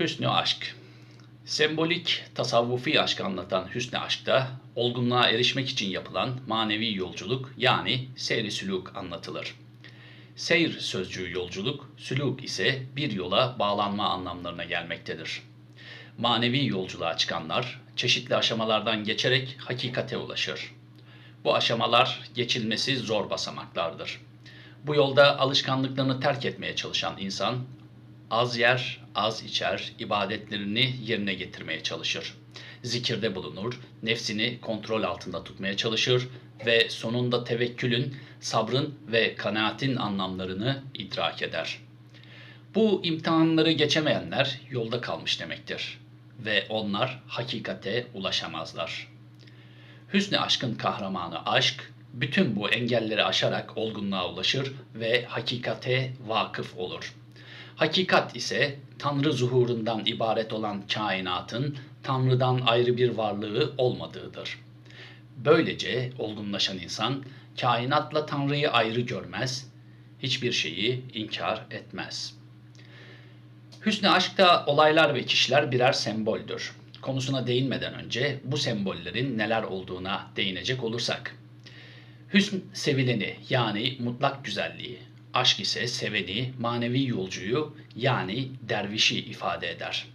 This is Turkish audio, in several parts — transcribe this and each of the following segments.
Hüsnü aşk. Sembolik, tasavvufi aşkı anlatan hüsnü aşkta olgunluğa erişmek için yapılan manevi yolculuk yani seyri sülûk anlatılır. Seyr sözcüğü yolculuk, sülûk ise bir yola bağlanma anlamlarına gelmektedir. Manevi yolculuğa çıkanlar çeşitli aşamalardan geçerek hakikate ulaşır. Bu aşamalar geçilmesi zor basamaklardır. Bu yolda alışkanlıklarını terk etmeye çalışan insan az yer, az içer, ibadetlerini yerine getirmeye çalışır. Zikirde bulunur, nefsini kontrol altında tutmaya çalışır ve sonunda tevekkülün, sabrın ve kanaatin anlamlarını idrak eder. Bu imtihanları geçemeyenler yolda kalmış demektir ve onlar hakikate ulaşamazlar. Hüsnü aşkın kahramanı aşk, bütün bu engelleri aşarak olgunluğa ulaşır ve hakikate vakıf olur. Hakikat ise Tanrı zuhurundan ibaret olan kainatın Tanrı'dan ayrı bir varlığı olmadığıdır. Böylece olgunlaşan insan kainatla Tanrı'yı ayrı görmez, hiçbir şeyi inkar etmez. Hüsnü aşkta olaylar ve kişiler birer semboldür. Konusuna değinmeden önce bu sembollerin neler olduğuna değinecek olursak. Hüsn sevileni yani mutlak güzelliği, aşk ise seveni, manevi yolcuyu yani dervişi ifade eder.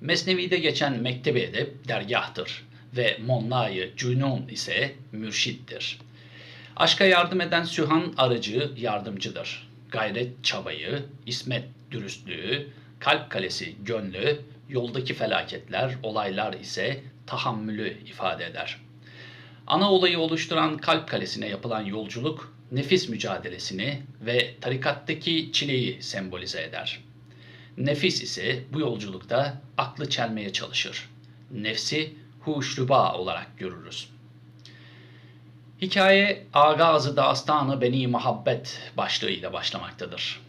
Mesnevi'de geçen mektebi edep dergahtır ve Monnayı Cünun ise mürşittir. Aşka yardım eden Sühan aracı yardımcıdır. Gayret çabayı, ismet dürüstlüğü, kalp kalesi gönlü, yoldaki felaketler, olaylar ise tahammülü ifade eder. Ana olayı oluşturan kalp kalesine yapılan yolculuk, nefis mücadelesini ve tarikattaki çileyi sembolize eder. Nefis ise bu yolculukta aklı çelmeye çalışır. Nefsi huşruba olarak görürüz. Hikaye Agazı Dastanı Beni Muhabbet başlığıyla başlamaktadır.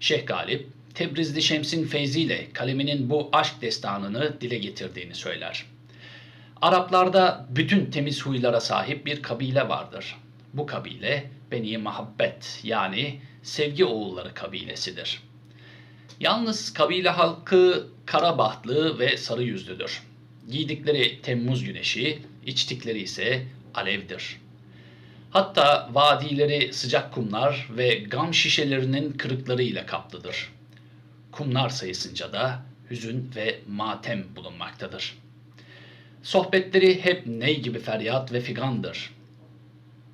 Şeyh Galip, Tebrizli Şems'in feyziyle kaleminin bu aşk destanını dile getirdiğini söyler. Araplarda bütün temiz huylara sahip bir kabile vardır. Bu kabile Beni Muhabbet yani sevgi oğulları kabilesidir. Yalnız kabile halkı kara bahtlı ve sarı yüzlüdür. Giydikleri Temmuz güneşi, içtikleri ise alevdir. Hatta vadileri sıcak kumlar ve gam şişelerinin kırıklarıyla kaplıdır. Kumlar sayısınca da hüzün ve matem bulunmaktadır. Sohbetleri hep ney gibi feryat ve figandır.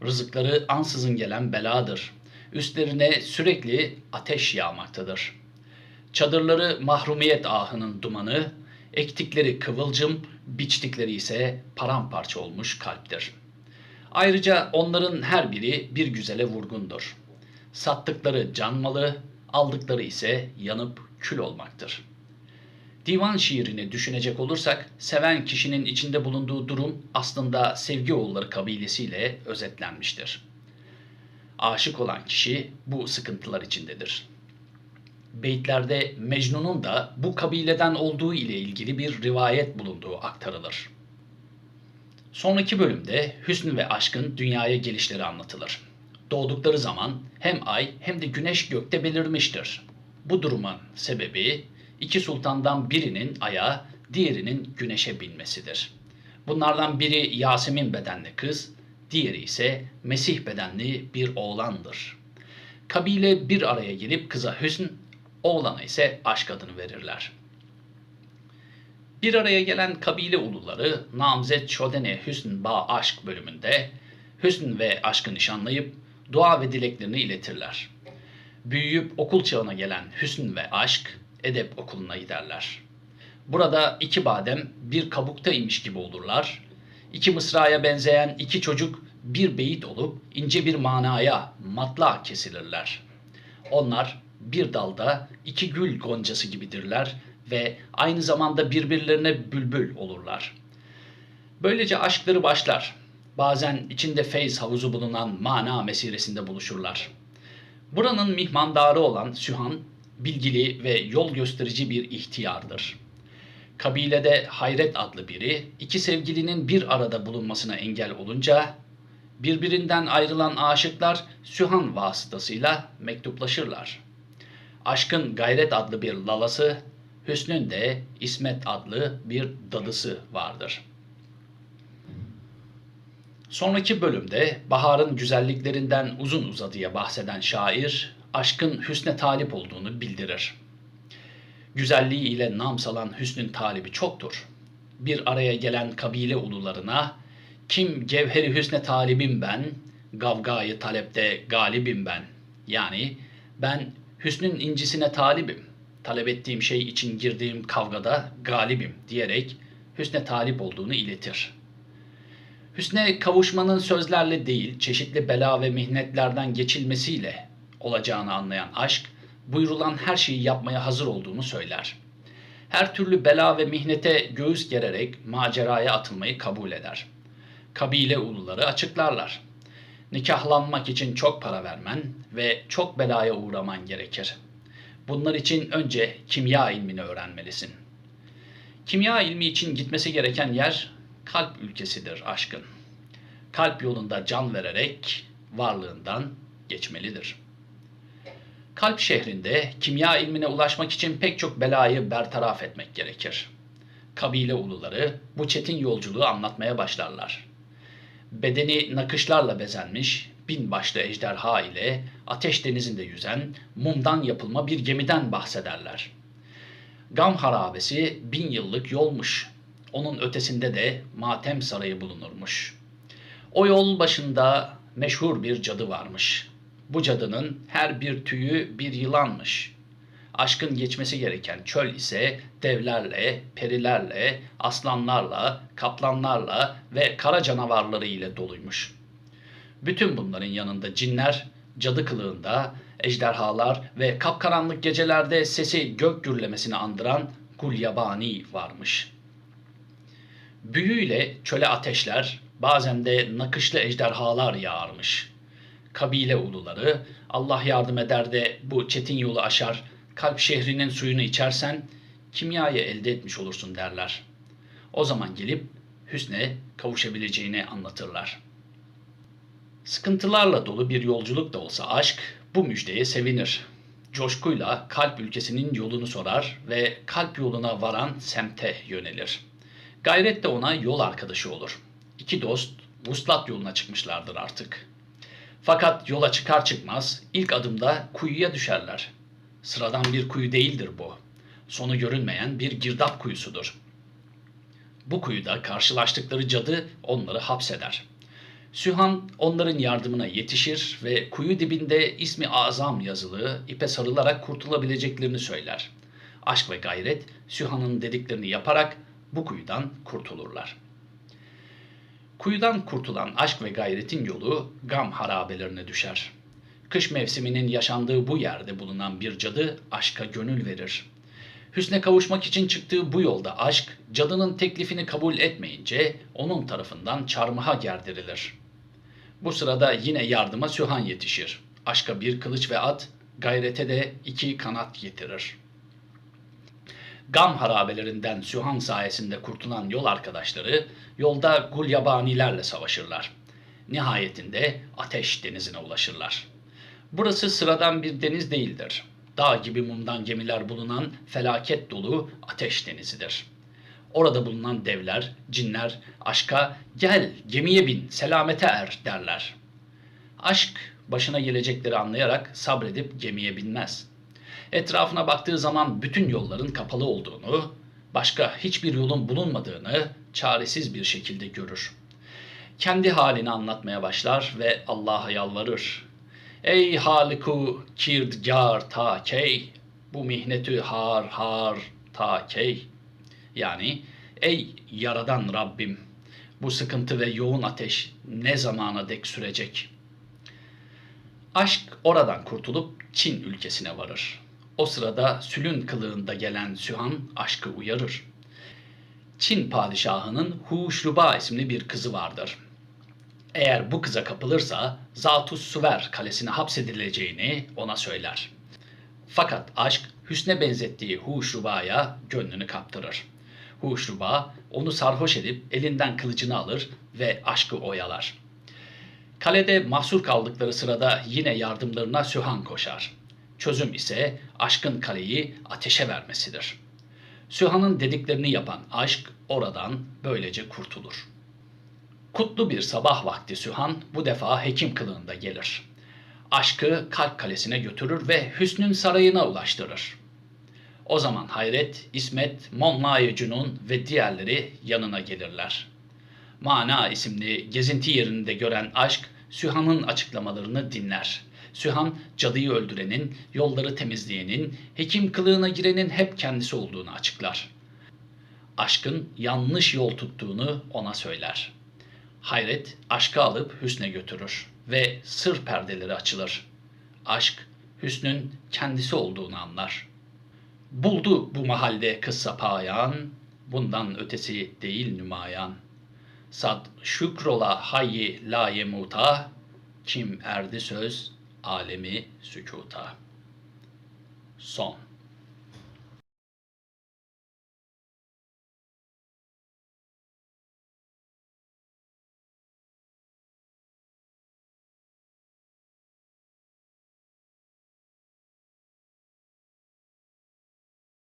Rızıkları ansızın gelen beladır. Üstlerine sürekli ateş yağmaktadır. Çadırları mahrumiyet ahının dumanı, ektikleri kıvılcım, biçtikleri ise paramparça olmuş kalptir. Ayrıca onların her biri bir güzele vurgundur. Sattıkları can malı, aldıkları ise yanıp kül olmaktır. Divan şiirini düşünecek olursak, seven kişinin içinde bulunduğu durum aslında sevgi oğulları kabilesiyle özetlenmiştir. Aşık olan kişi bu sıkıntılar içindedir. Beytlerde Mecnun'un da bu kabileden olduğu ile ilgili bir rivayet bulunduğu aktarılır. Sonraki bölümde hüsn ve aşkın dünyaya gelişleri anlatılır. Doğdukları zaman hem ay hem de güneş gökte belirmiştir. Bu durumun sebebi iki sultandan birinin aya, diğerinin güneşe binmesidir. Bunlardan biri Yasemin bedenli kız, diğeri ise Mesih bedenli bir oğlandır. Kabile bir araya gelip kıza hüsn, oğlana ise aşk adını verirler. Bir araya gelen kabile uluları Namzet Şodene Hüsn Ba Aşk bölümünde hüsn ve aşkı nişanlayıp dua ve dileklerini iletirler. Büyüyüp okul çağına gelen hüsn ve aşk edep okuluna giderler. Burada iki badem bir kabuktaymış gibi olurlar. İki mısraya benzeyen iki çocuk bir beyit olup ince bir manaya matla kesilirler. Onlar bir dalda iki gül goncası gibidirler ve aynı zamanda birbirlerine bülbül olurlar. Böylece aşkları başlar. Bazen içinde feyz havuzu bulunan mana mesiresinde buluşurlar. Buranın mihmandarı olan Sühan, bilgili ve yol gösterici bir ihtiyardır. Kabilede Hayret adlı biri, iki sevgilinin bir arada bulunmasına engel olunca, birbirinden ayrılan aşıklar Sühan vasıtasıyla mektuplaşırlar. Aşkın Gayret adlı bir lalası Hüsnün de İsmet adlı bir dadısı vardır. Sonraki bölümde baharın güzelliklerinden uzun uzadıya bahseden şair, aşkın hüsne talip olduğunu bildirir. Güzelliği ile nam salan hüsnün talibi çoktur. Bir araya gelen kabile ulularına, kim cevheri hüsne talibim ben, gavgayı talepte galibim ben. Yani ben hüsnün incisine talibim, talep ettiğim şey için girdiğim kavgada galibim diyerek hüsne talip olduğunu iletir.'' Hüsne kavuşmanın sözlerle değil, çeşitli bela ve mihnetlerden geçilmesiyle olacağını anlayan aşk, buyurulan her şeyi yapmaya hazır olduğunu söyler. Her türlü bela ve mihnete göğüs gererek maceraya atılmayı kabul eder. Kabile uluları açıklarlar. Nikahlanmak için çok para vermen ve çok belaya uğraman gerekir. Bunlar için önce kimya ilmini öğrenmelisin. Kimya ilmi için gitmesi gereken yer kalp ülkesidir aşkın. Kalp yolunda can vererek varlığından geçmelidir. Kalp şehrinde kimya ilmine ulaşmak için pek çok belayı bertaraf etmek gerekir. Kabile uluları bu çetin yolculuğu anlatmaya başlarlar. Bedeni nakışlarla bezenmiş, bin başlı ejderha ile ateş denizinde yüzen mumdan yapılma bir gemiden bahsederler. Gam harabesi bin yıllık yolmuş onun ötesinde de Matem Sarayı bulunurmuş. O yol başında meşhur bir cadı varmış. Bu cadının her bir tüyü bir yılanmış. Aşkın geçmesi gereken çöl ise devlerle, perilerle, aslanlarla, kaplanlarla ve kara canavarları ile doluymuş. Bütün bunların yanında cinler, cadı kılığında, ejderhalar ve kapkaranlık gecelerde sesi gök gürlemesini andıran gulyabani varmış.'' Büyüyle çöle ateşler, bazen de nakışlı ejderhalar yağarmış. Kabile uluları, Allah yardım eder de bu çetin yolu aşar, kalp şehrinin suyunu içersen, kimyayı elde etmiş olursun derler. O zaman gelip hüsne kavuşabileceğini anlatırlar. Sıkıntılarla dolu bir yolculuk da olsa aşk bu müjdeye sevinir. Coşkuyla kalp ülkesinin yolunu sorar ve kalp yoluna varan semte yönelir.'' Gayret de ona yol arkadaşı olur. İki dost vuslat yoluna çıkmışlardır artık. Fakat yola çıkar çıkmaz ilk adımda kuyuya düşerler. Sıradan bir kuyu değildir bu. Sonu görünmeyen bir girdap kuyusudur. Bu kuyuda karşılaştıkları cadı onları hapseder. Sühan onların yardımına yetişir ve kuyu dibinde ismi azam yazılı ipe sarılarak kurtulabileceklerini söyler. Aşk ve gayret Sühan'ın dediklerini yaparak bu kuyudan kurtulurlar. Kuyudan kurtulan aşk ve gayretin yolu gam harabelerine düşer. Kış mevsiminin yaşandığı bu yerde bulunan bir cadı aşka gönül verir. Hüsne kavuşmak için çıktığı bu yolda aşk, cadının teklifini kabul etmeyince onun tarafından çarmıha gerdirilir. Bu sırada yine yardıma Sühan yetişir. Aşka bir kılıç ve at, gayrete de iki kanat getirir.'' Gam harabelerinden Sühan sayesinde kurtulan yol arkadaşları yolda gulyabanilerle savaşırlar. Nihayetinde Ateş Denizi'ne ulaşırlar. Burası sıradan bir deniz değildir. Dağ gibi mumdan gemiler bulunan felaket dolu Ateş Denizi'dir. Orada bulunan devler, cinler aşka gel gemiye bin selamete er derler. Aşk başına gelecekleri anlayarak sabredip gemiye binmez.'' Etrafına baktığı zaman bütün yolların kapalı olduğunu, başka hiçbir yolun bulunmadığını çaresiz bir şekilde görür. Kendi halini anlatmaya başlar ve Allah'a yalvarır. Ey haliku kirdgar ta key, bu mihnetü har har ta key. Yani ey yaradan Rabbim, bu sıkıntı ve yoğun ateş ne zamana dek sürecek? Aşk oradan kurtulup Çin ülkesine varır. O sırada sülün kılığında gelen Sühan aşkı uyarır. Çin padişahının Huşruba isimli bir kızı vardır. Eğer bu kıza kapılırsa Zatus Suver kalesine hapsedileceğini ona söyler. Fakat aşk Hüsn'e benzettiği Huşruba'ya gönlünü kaptırır. Huşruba onu sarhoş edip elinden kılıcını alır ve aşkı oyalar. Kalede mahsur kaldıkları sırada yine yardımlarına Sühan koşar. Çözüm ise aşkın kaleyi ateşe vermesidir. Sühan'ın dediklerini yapan aşk oradan böylece kurtulur. Kutlu bir sabah vakti Sühan bu defa hekim kılığında gelir. Aşkı kalp kalesine götürür ve Hüsnün sarayına ulaştırır. O zaman Hayret, İsmet, Monlay Cunun ve diğerleri yanına gelirler. Mana isimli gezinti yerinde gören aşk Sühan'ın açıklamalarını dinler. Sühan cadıyı öldürenin, yolları temizleyenin, hekim kılığına girenin hep kendisi olduğunu açıklar. Aşkın yanlış yol tuttuğunu ona söyler. Hayret aşkı alıp Hüsn'e götürür ve sır perdeleri açılır. Aşk Hüsn'ün kendisi olduğunu anlar. Buldu bu mahalde kıssa payan, bundan ötesi değil nümayan. Sad şükrola hayyi la yemuta, kim erdi söz alemi sükuta. Son.